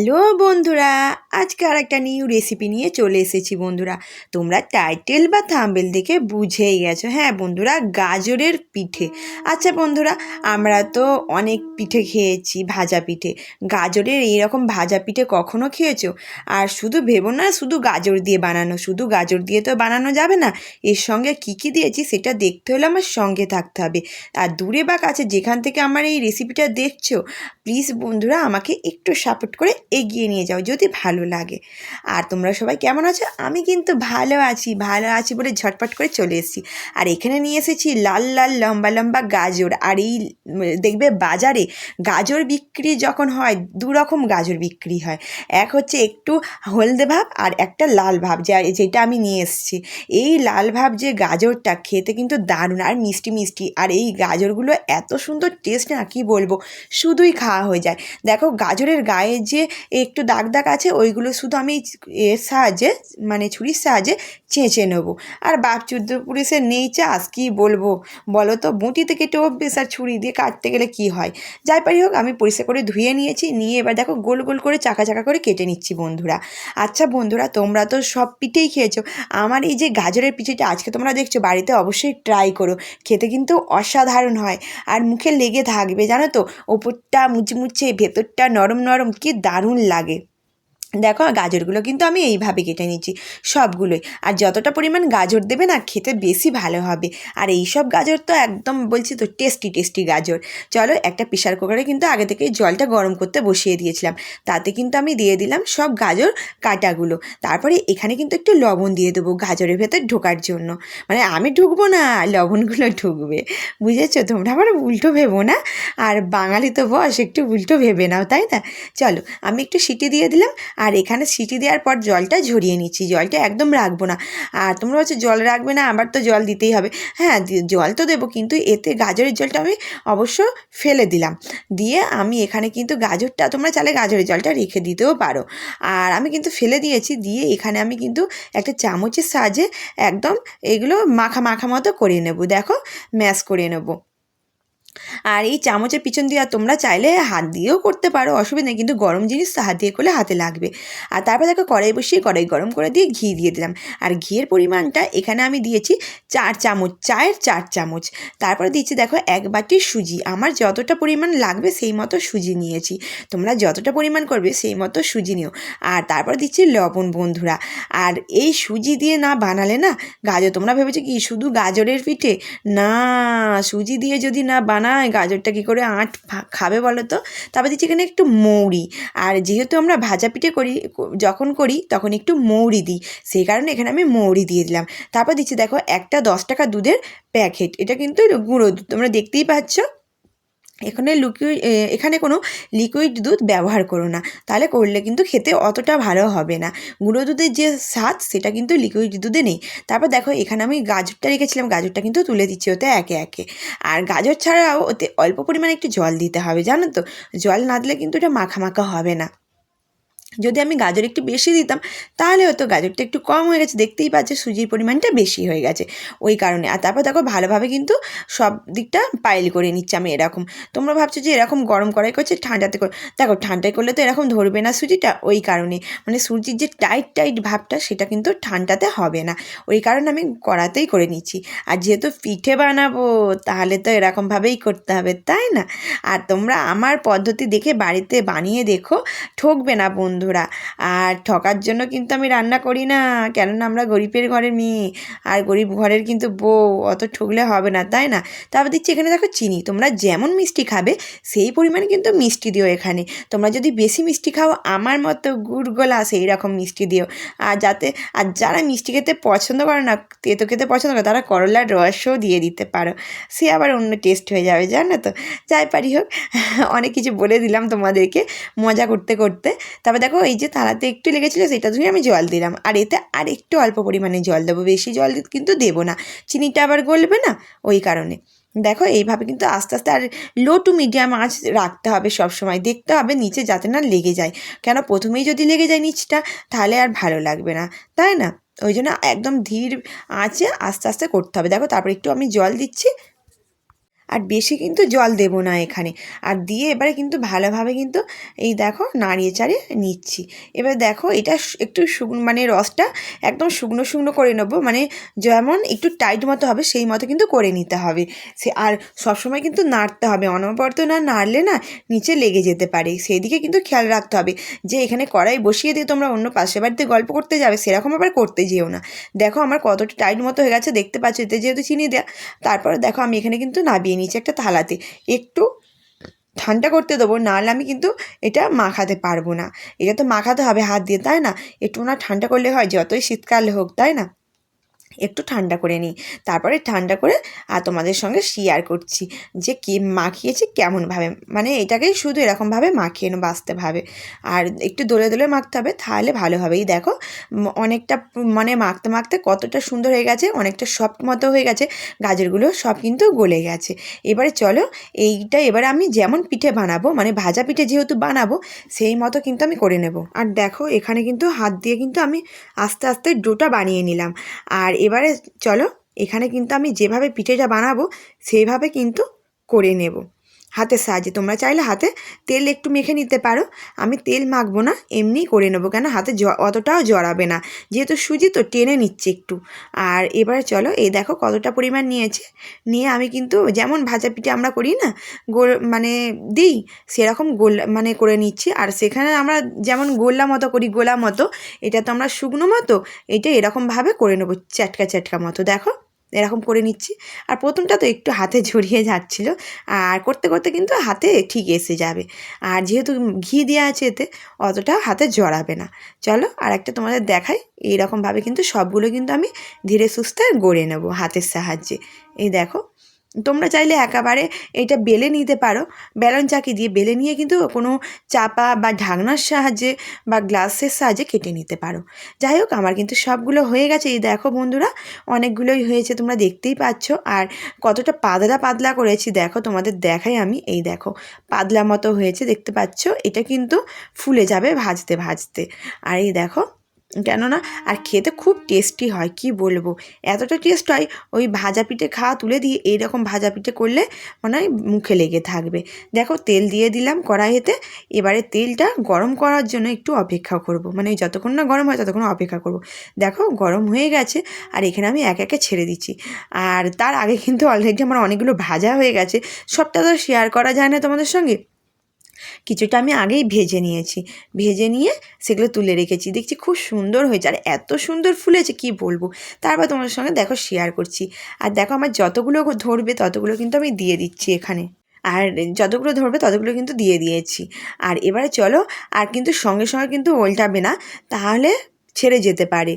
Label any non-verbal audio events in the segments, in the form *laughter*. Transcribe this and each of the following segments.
Hello বন্ধুরা আজকে আর একটা নিউ রেসিপি নিয়ে চলে এসেছি বন্ধুরা। তোমরা টাইটেল বা থাম্বেল দেখে বুঝেই গেছো। হ্যাঁ বন্ধুরা, গাজরের পিঠে। আচ্ছা বন্ধুরা, আমরা তো অনেক পিঠে খেয়েছি, ভাজা পিঠে। গাজরের এইরকম ভাজা পিঠে কখনো খেয়েছো? আর শুধু ভেবো না, শুধু গাজর দিয়ে বানানো, শুধু গাজর দিয়ে তো বানানো যাবে না। এর সঙ্গে কী কী দিয়েছি সেটা দেখতে হলে আমার সঙ্গে থাকতে হবে। আর দূরে বা কাছে যেখান থেকে আমার এই রেসিপিটা দেখছ প্লিজ বন্ধুরা আমাকে একটু সাপোর্ট করে এগিয়ে নিয়ে যাও। যদি ভালো লাগে। আর তোমরা সবাই কেমন আছো? আমি কিন্তু ভালো আছি ভালো আছি বলে ঝটপট করে চলে এসেছি। আর এখানে নিয়ে এসেছি লাল লাল, লম্বা লম্বা গাজর। আর এই, দেখবে বাজারে গাজর বিক্রি যখন হয় দু রকম গাজর বিক্রি হয়। এক হচ্ছে একটু হলদে ভাব আর একটা লাল ভাব, যা, যেটা আমি নিয়ে এসেছি। এই লাল ভাব যে গাজরটা খেতে কিন্তু দারুণ আর মিষ্টি মিষ্টি। আর এই গাজরগুলো এত সুন্দর টেস্ট না, কি বলব? শুধুই খাওয়া হয়ে যায়। দেখো গাজরের গায়ে যে একটু দাগ দাগ আছে ওইগুলো শুধু আমি এর সাহায্যে মানে ছুরির সাহায্যে চেঁচে নেব। আর বাপ চুদ্দ পুলিশে নেই চাষ কী বলব? বলো তো বুটিতে কেটে অভ্যেস আর ছুরি দিয়ে কাটতে গেলে কি হয়? যাই পারি হোক, আমি পরিষ্কার করে ধুয়ে নিয়েছি, নিয়ে এবার দেখো গোল গোল করে চাকা চাকা করে কেটে নিচ্ছি বন্ধুরা। আচ্ছা বন্ধুরা, তোমরা তো সব পিঠেই খেয়েছো। আমার এই যে গাজরের পিঠেটা আজকে তোমরা দেখছ, বাড়িতে অবশ্যই ট্রাই করো। খেতে কিন্তু অসাধারণ হয়। আর মুখে লেগে থাকবে, জানো তো? ওপরটা মুচমুচে, ভেতরটা নরম নরম, কি দারুণ লাগে। দেখো গাজরগুলো কিন্তু আমি এইভাবে কেটে নিচ্ছি, সবগুলোই। আর যতটা পরিমাণ গাজর দেবে না, খেতে বেশি ভালো হবে। আর এই সব গাজর তো একদম বলছি তো টেস্টি টেস্টি গাজর। চলো, একটা প্রেশার কুকারে কিন্তু আগে থেকে জলটা গরম করতে বসিয়ে দিয়েছিলাম। তাতে কিন্তু আমি দিয়ে দিলাম সব গাজর কাটাগুলো। তারপরে এখানে কিন্তু একটু লবণ দিয়ে দেবো গাজরের ভেতর ঢোকার জন্য। মানে আমি ঢুকবো না, লবণগুলো ঢুকবে। বুঝেছ? তোমরা আবার উল্টো ভেবো না? আর বাঙালি তো বস, একটু উল্টো ভেবে নাও, তাই না? চলো, আমি একটু সিটি দিয়ে দিলাম। আর এখানে সিটি দেওয়ার পর জলটা ঝরিয়ে নিচ্ছি, জলটা একদম রাখব না। আর তোমরা হচ্ছে জল রাখবে না আবার তো জল দিতেই হবে। হ্যাঁ জল তো দেবো, কিন্তু এতে গাজরের জলটা আমি অবশ্য ফেলে দিলাম। দিয়ে আমি এখানে কিন্তু গাজরটা, তোমরা চালে গাজরের জলটা রেখে দিতেও পারো। আর আমি কিন্তু ফেলে দিয়েছি, দিয়ে এখানে আমি কিন্তু একটা চামচের সাহায্যে একদম এগুলো মাখা মাখা মতো করে নেব। দেখো, ম্যাশ করে নেব। আর এই চামচের পিছন দিয়ে তোমরা চাইলে হাত দিয়েও করতে পারো, অসুবিধা নেই। কিন্তু গরম জিনিস হাত দিয়ে করলে হাতে লাগবে। আর তারপর দেখো কড়াই বসিয়ে কড়াই গরম করে দিয়ে ঘি দিয়ে দিলাম। আর ঘিয়ের পরিমাণটা এখানে আমি দিয়েছি চার চামচ, চায়ের চার চামচ। তারপরে দিচ্ছি দেখো এক বাটি সুজি। আমার যতটা পরিমাণ লাগবে সেই মতো সুজি নিয়েছি। তোমরা যতটা পরিমাণ করবে সেই মতো সুজি নিও। আর তারপর দিচ্ছি লবণ, বন্ধুরা। আর এই সুজি দিয়ে না বানালে না, গাজর, তোমরা ভেবেছো কি শুধু গাজরের পিঠে? না, সুজি দিয়ে যদি না বানায় গাজরটা কী করে আঁট খাবে বলো তো? তারপর দিচ্ছি এখানে একটু মৌরি। আর যেহেতু আমরা ভাজা পিঠে করি যখন করি তখন একটু মৌরি দিই। সেই কারণে এখানে আমি মৌরি দিয়ে দিলাম। তারপর দিচ্ছি দেখো একটা দশ টাকা দুধের প্যাকেট। এটা কিন্তু গুঁড়ো দুধ। তোমরা দেখতেই পাচ্ছ। এখানে লুকুইড এখানে কোনো লিকুইড দুধ ব্যবহার করো না। তাহলে করলে কিন্তু খেতে অতটা ভালো হবে না। গুঁড়ো দুধের যে স্বাদ, সেটা কিন্তু লিকুইড দুধে নেই। তারপর দেখো, এখানে আমি গাজরটা রেখেছিলাম, গাজরটা কিন্তু তুলে দিচ্ছি ওতে একে একে। আর গাজর ছাড়াও ওতে অল্প পরিমাণে একটু জল দিতে হবে, জানো তো? জল না দিলে কিন্তু এটা মাখা মাখা হবে না। যদি আমি গাজর একটু বেশি দিতাম, তাহলে হয়তো গাজরটা একটু কম হয়ে গেছে। দেখতেই পাচ্ছে সুজির পরিমাণটা বেশি হয়ে গেছে ওই কারণে। আর তারপর দেখো ভালোভাবে কিন্তু সব দিকটা পাইল করে নিচ্ছি আমি এরকম। তোমরা ভাবছ যে এরকম গরম কড়াই করছে, ঠান্ডাতে করে, দেখো ঠান্ডায় করলে তো এরকম ধরবে না সুজিটা ওই কারণে। মানে সুজির যে টাইট টাইট ভাবটা সেটা কিন্তু ঠান্ডাতে হবে না। ওই কারণে আমি কড়াতেই করে নিচ্ছি। আর যেহেতু পিঠে বানাবো, তাহলে তো এরকমভাবেই করতে হবে, তাই না? আর তোমরা আমার পদ্ধতি দেখে বাড়িতে বানিয়ে দেখো, ঠকবে না বন্ধুরা। আর ঠকার জন্য কিন্তু আমি রান্না করি না, কেননা আমরা গরিবের ঘরের মেয়ে। আর গরিব ঘরের কিন্তু বউ, অত ঠকলে হবে না, তাই না? তারপর দিচ্ছি এখানে দেখো চিনি। তোমরা যেমন মিষ্টি খাবে, সেই পরিমাণে কিন্তু মিষ্টি দিও এখানে। তোমরা যদি বেশি মিষ্টি খাও, আমার মতো গুড় গোলা সেই রকম মিষ্টি দিও। আর যাতে, আর যারা মিষ্টি খেতে পছন্দ করে না, তেতো খেতে পছন্দ করে, তারা করলার রসও দিয়ে দিতে পারো। সে আবার অন্য টেস্ট হয়ে যাবে, জানো তো? যাই পারি হোক, অনেক কিছু বলে দিলাম তোমাদেরকে মজা করতে করতে। তারপর দেখো এই যে তালাতে একটু লেগেছিলো, সেটা ধুয়ে আমি জল দিলাম। আর এতে আর একটু অল্প পরিমাণে জল দেবো, বেশি জল কিন্তু দেবো না। চিনিটা আবার গলবে না? ওই কারণে। দেখো, এইভাবে কিন্তু আস্তে আস্তে আর লো টু মিডিয়াম আঁচ রাখতে হবে সব সময় দেখতে হবে নিচে যাতে না লেগে যায়। কেন? প্রথমেই যদি লেগে যায় নিচটা, তাহলে আর ভালো লাগবে না। তাই না? ওই জন্য একদম ধীর আঁচে আস্তে আস্তে করতে হবে। দেখো, তারপর একটু আমি জল দিচ্ছি। আর বেশি কিন্তু জল দেবো না এখানে। আর দিয়ে এবারে কিন্তু ভালোভাবে কিন্তু এই দেখো নাড়িয়ে চাড়িয়ে নিচ্ছি। এবার দেখো এটা একটু শুকনো মানে রসটা একদম শুকনো শুকনো করে নেব মানে যেমন একটু টাইট মতো হবে সেই মতো কিন্তু করে নিতে হবে। সে আর সবসময় কিন্তু নাড়তে হবে, অনবরত না নাড়লে না নিচে লেগে যেতে পারে। সেই দিকে কিন্তু খেয়াল রাখতে হবে যে এখানে কড়াই বসিয়ে দিয়ে তোমরা অন্য পাশের বাড়িতে গল্প করতে যাবে, সেরকম আবার করতে যেও না। দেখো আমার কতটা টাইট মতো হয়ে গেছে, দেখতে পাচ্ছ এতে যেহেতু চিনি দেওয়া তারপরে দেখো আমি এখানে কিন্তু নাবিয়ে নিচ্ছি একটা থালাতে। একটু ঠান্ডা করতে দেবো, নাহলে আমি কিন্তু এটা মাখাতে পারব না। এটা তো মাখাতে হবে হাত দিয়ে, তাই না? একটু না ঠান্ডা করলে হয়, যতই শীতকাল হোক, তাই না? একটু ঠান্ডা করে নিই। তারপরে ঠান্ডা করে আর তোমাদের সঙ্গে শেয়ার করছি যে কি মাখিয়েছি কেমনভাবে। মানে এটাকেই শুধু এরকমভাবে মাখিয়ে নেব আস্তেভাবে আর একটু দোলে দোলে মাখতে হবে, তাহলে ভালো হবে। এই দেখো অনেকটা মানে মাখতে মাখতে কতটা সুন্দর হয়ে গেছে, অনেকটা সফট মতো হয়ে গেছে, গাজরগুলো সব কিন্তু গলে গেছে। এবারে চলো, এইটা এবারে আমি যেমন পিঠে বানাবো মানে ভাজা পিঠে যেহেতু বানাবো, সেই মতো কিন্তু আমি করে নেব। আর দেখো, এখানে কিন্তু হাত দিয়ে কিন্তু আমি আস্তে আস্তে ডোটা বানিয়ে নিলাম। আর এবারে চলো এখানে কিন্তু আমি যেভাবে পিঠেটা বানাবো সেইভাবে কিন্তু করে নেব। হাতের সাহায্যে। তোমরা চাইলে হাতে তেল একটু মেখে নিতে পারো। আমি তেল মাখবো না, এমনিই করে নেব, কেন হাতে অতটাও জড়াবে না। যেহেতু সুজি তো টেনে নিচ্ছে একটু। আর এবারে চলো, এই দেখো কতটা পরিমাণ নিয়েছে। নিয়ে আমি কিন্তু যেমন ভাজা পিঠে আমরা করি না, গোল মানে দিই, সেরকম গোল মানে করে নিচ্ছি। আর সেখানে আমরা যেমন গোল্লা মতো করি, গোলা মতো, এটা তো আমরা শুকনো মতো, এটা এরকমভাবে করে নেব, চ্যাটকা চ্যাটকা মতো। দেখো এরকম করে নিচ্ছি। আর প্রথমটা তো একটু হাতে *laughs* ঝরিয়ে যাচ্ছিল। আর করতে করতে কিন্তু হাতে ঠিক এসে যাবে। আর যেহেতু ঘি দেওয়া আছে এতে অতটা হাতে জড়াবে না। চলো আর একটা তোমাদের দেখাই। এইরকমভাবে কিন্তু সবগুলো কিন্তু আমি ধীরে সুস্থে গড়ে নেব হাতের সাহায্যে। এই দেখো তোমরা চাইলে একেবারে এটা বেলে নিতে পারো। বেলন চাকি দিয়ে বেলে নিয়ে কিন্তু কোনো চাপা বা ঢাকনার সাহায্যে বা গ্লাসের সাহায্যে কেটে নিতে পারো। যাই হোক, আমার কিন্তু সবগুলো হয়ে গেছে। এই দেখো বন্ধুরা, অনেকগুলোই হয়েছে, তোমরা দেখতেই পাচ্ছ। আর কতটা পাতলা পাতলা করেছি, দেখো তোমাদের দেখাই আমি। এই দেখো, পাতলা মতো হয়েছে, দেখতে পাচ্ছ? এটা কিন্তু ফুলে যাবে ভাজতে ভাজতে। আর এই দেখো কেননা আর খেতে খুব টেস্টি হয়, কি বলব? এতটা টেস্ট হয়, ওই ভাজা পিঠে খাওয়া তুলে দিয়ে এইরকম ভাজা পিঠে করলে মনে হয় মুখে লেগে থাকবে। দেখো তেল দিয়ে দিলাম কড়াইতে, এবারে তেলটা গরম করার জন্য একটু অপেক্ষা করব। মানে যতক্ষণ না গরম হয় ততক্ষণ অপেক্ষা করব। দেখো গরম হয়ে গেছে, আর এখানে আমি এক একে ছেড়ে দিচ্ছি। আর তার আগে কিন্তু অলরেডি আমার অনেকগুলো ভাজা হয়ে গেছে। সবটা তো শেয়ার করা যায় না তোমাদের সঙ্গে? কিছুটা আমি আগেই ভেজে নিয়েছি। ভেজে নিয়ে সেগুলো তুলে রেখেছি। দেখছি খুব সুন্দর হয়েছে। আর এত সুন্দর ফুলেছে, কি বলব? তারপর তোমাদের সঙ্গে দেখো শেয়ার করছি। আর দেখো আমার যতগুলো ধরবে, ততগুলো কিন্তু আমি দিয়ে দিচ্ছি এখানে। আর যতগুলো ধরবে, ততগুলো কিন্তু দিয়ে দিয়েছি। আর এবারে চলো, আর কিন্তু সঙ্গে সঙ্গে কিন্তু ওল্টাবে না, তাহলে ছেড়ে যেতে পারে।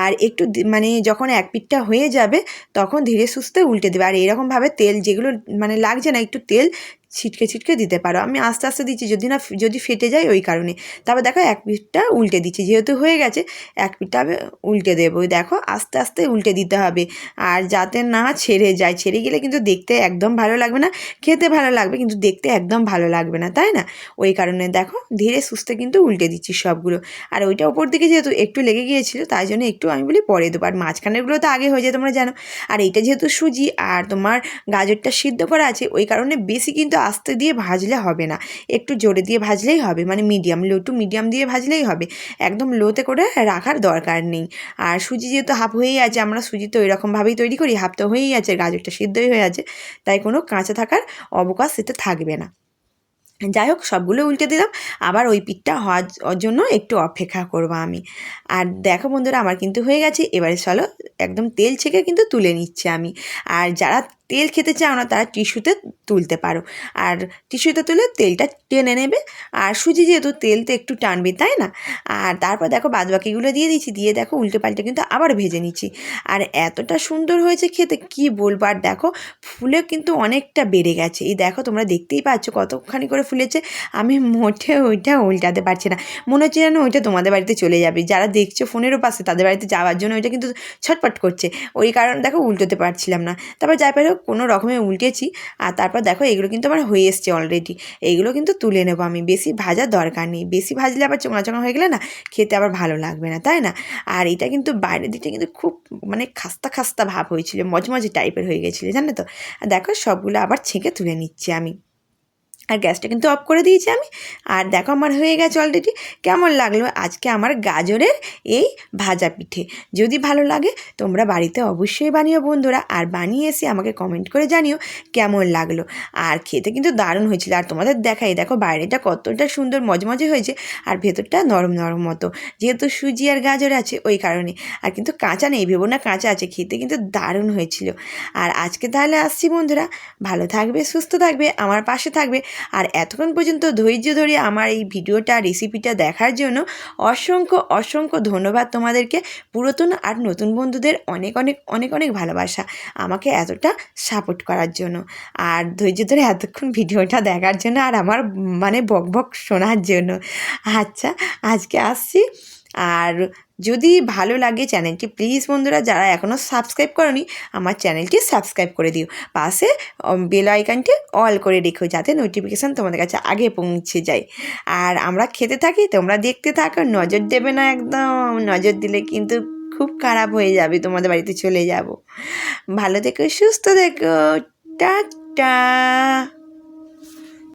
আর একটু মানে যখন এক পিঠটা হয়ে যাবে, তখন ধীরে সুস্থে উল্টে দেবে। আর এরকমভাবে তেল যেগুলো মানে লাগছে না, একটু তেল ছিটকে ছিটকে দিতে পারো। আমি আস্তে আস্তে দিচ্ছি, যদি না যদি ফেটে যায় ওই কারণে। তারপর দেখো এক পিঠটা উল্টে দিচ্ছি, যেহেতু হয়ে গেছে, এক পিঠটা আমি উল্টে দেবো। দেখো আস্তে আস্তে উল্টে দিতে হবে। আর যাতে না ছেড়ে যায়, ছেড়ে গেলে কিন্তু দেখতে একদম ভালো লাগবে না, খেতে ভালো লাগবে, কিন্তু দেখতে একদম ভালো লাগবে না, তাই না? ওই কারণে দেখো ধীরে সুস্থে কিন্তু উল্টে দিচ্ছি সবগুলো। আর ওইটা ওপর দিকে যেহেতু একটু লেগে গিয়েছিল, তাই জন্য একটু আমি বলি পরে দেবো। আর মাঝখানেরগুলো তো আগে হয়ে যায়, তোমরা জানো। আর এইটা যেহেতু সুজি, আর তোমার গাজরটা সিদ্ধ করা আছে, ওই কারণে বেশি কিন্তু আস্তে দিয়ে ভাজলে হবে না। একটু জোরে দিয়ে ভাজলেই হবে মানে মিডিয়াম লো টু মিডিয়াম দিয়ে ভাজলেই হবে। একদম লোতে করে রাখার দরকার নেই। আর সুজি যেহেতু হাফ হয়েই আছে, আমরা সুজি তো এরকমভাবেই তৈরি করি হাফ তো হয়েই আছে, গাজরটা সিদ্ধই হয়ে আছে, তাই কোনো কাঁচা থাকার অবকাশ এতে থাকবে না। যাই হোক, সবগুলো উল্টে দিলাম, আবার ওই পিঠটা হওয়ার জন্য একটু অপেক্ষা করব আমি। আর দেখো বন্ধুরা, আমার কিন্তু হয়ে গেছে, এবারে চলো, একদম তেল ছেঁকে কিন্তু তুলে নিচ্ছি আমি। আর যারা তেল খেতে চাও না, তারা টিস্যুতে তুলতে পারো। আর টিস্যুতে তুলে তেলটা টেনে নেবে। আর সুজি যেহেতু তেল তো একটু টানবে, তাই না? আর তারপর দেখো বাদবাকিগুলো দিয়ে দিচ্ছি দিয়ে দেখো উল্টে পাল্টে কিন্তু আবার ভেজে নিচ্ছি। আর এতটা সুন্দর হয়েছে খেতে, কি বলব? আর দেখো ফুলে কিন্তু অনেকটা বেড়ে গেছে। এই দেখো তোমরা দেখতেই পাচ্ছ কতখানি করে ফুলেছে। আমি মোটে ওইটা উল্টাতে পারছি না। মনে হচ্ছে যেন ওইটা তোমাদের বাড়িতে চলে যাবে। যারা দেখছ ফোনেরও পাশে, তাদের বাড়িতে যাওয়ার জন্য ওইটা কিন্তু ছটপট করছে। ওই কারণে দেখো উল্টোতে পারছিলাম না। তারপর যাই পারো কোনো রকমে উল্টেছি। আর তারপর দেখো এগুলো কিন্তু আমার হয়ে এসছে অলরেডি এইগুলো কিন্তু তুলে নেব আমি। বেশি ভাজার দরকার নেই। বেশি ভাজলে আবার চোঙা চোঙা হয়ে গেলে না খেতে আবার ভালো লাগবে না, তাই না? আর এটা কিন্তু বাইরের দিকটা কিন্তু খুব মানে খাস্তা খাস্তা ভাব হয়েছিল। মজমজে টাইপের হয়ে গেছিল, জানো তো? দেখো সবগুলো আবার ছেঁকে তুলে নিচ্ছি আমি। আর গ্যাসটা কিন্তু অফ করে দিয়েছি আমি। আর দেখো আমার হয়ে গেছে অলরেডি কেমন লাগল? আজকে আমার গাজরের এই ভাজা পিঠে। যদি ভালো লাগে, তোমরা বাড়িতে অবশ্যই বানিও বন্ধুরা। আর বানিয়ে এসে আমাকে কমেন্ট করে জানিও কেমন লাগল। আর খেতে কিন্তু দারুণ হয়েছিল। আর তোমাদের দেখাই, দেখো বাইরেটা কতটা সুন্দর মজমজে হয়েছে আর ভেতরটা নরম নরম মতো। যেহেতু সুজি আর গাজর আছে ওই কারণে। আর কিন্তু কাঁচা নেই, ভেবো না কাঁচা আছে। খেতে কিন্তু দারুণ হয়েছিল। আর আজকে তাহলে আসছি বন্ধুরা। ভালো থাকবে, সুস্থ থাকবে, আমার পাশে থাকবে। আর এতক্ষণ পর্যন্ত ধৈর্য ধরে আমার এই ভিডিওটা রেসিপিটা দেখার জন্য অসংখ্য অসংখ্য ধন্যবাদ তোমাদেরকে। পুরাতন আর নতুন বন্ধুদের অনেক অনেক অনেক অনেক ভালোবাসা আমাকে এতটা সাপোর্ট করার জন্য। আর ধৈর্য ধরে এতক্ষণ ভিডিওটা দেখার জন্য আর আমার মানে বক বক শোনার জন্য। আচ্ছা আজকে আসছি। আর যদি ভালো লাগে চ্যানেলটি, প্লিজ বন্ধুরা যারা এখনও সাবস্ক্রাইব করনি, আমার চ্যানেলটি সাবস্ক্রাইব করে দিও। পাশে বেল আইকনটি অল করে রেখো যাতে নোটিফিকেশান তোমাদের কাছে আগে পৌঁছে যায়। আর আমরা খেতে থাকি, তোমরা দেখতে থাকো, নজর দেবে না একদম। নজর দিলে কিন্তু খুব খারাপ হয়ে যাবে, তোমাদের বাড়িতে চলে যাব। ভালো থেকো, সুস্থ থেকো। টাটা।